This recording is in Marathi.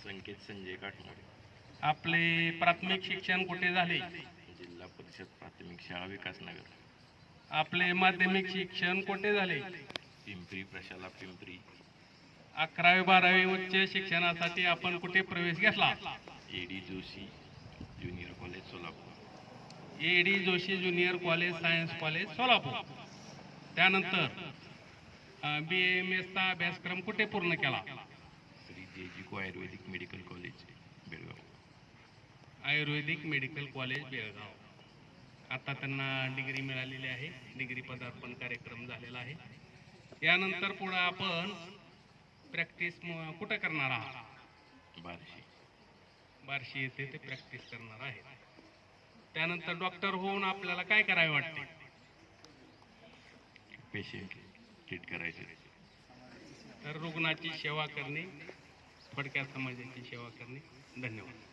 संकेत संजय काठमोडे. आपले प्राथमिक शिक्षण कुठे झाले? जिल्हा परिषद प्राथमिक शाळा विकासनगर. आपले माध्यमिक शिक्षण कुठे झाले? पिंपरी प्रशाला पिंपरी. अकरावी बारावी उच्च शिक्षणासाठी आपण कुठे प्रवेश घेतला? A D Joshi junior college Solapur. A D Joshi junior college science college Solapur. त्यानंतर बी एम एसचा अभ्यासक्रम कुठे पूर्ण केला? Shri J G co ayurvedic medical college Belgaum. Ayurvedic medical college Belgaum. आता त्यांना डिग्री मिळालेली आहे. डिग्री पदार्पण कार्यक्रम झालेला आहे. यानंतर पुढं आपण प्रॅक्टिस कुठं करणार आहात? बार्शी. बार्शी येथे ते प्रॅक्टिस करणार आहे त्यानंतर डॉक्टर होऊन आपल्याला काय करावे वाटते? पेशंट ट्रीट करायचे. तर रुग्णाची सेवा करणे थोडक्यात समाजाची सेवा करणे? धन्यवाद.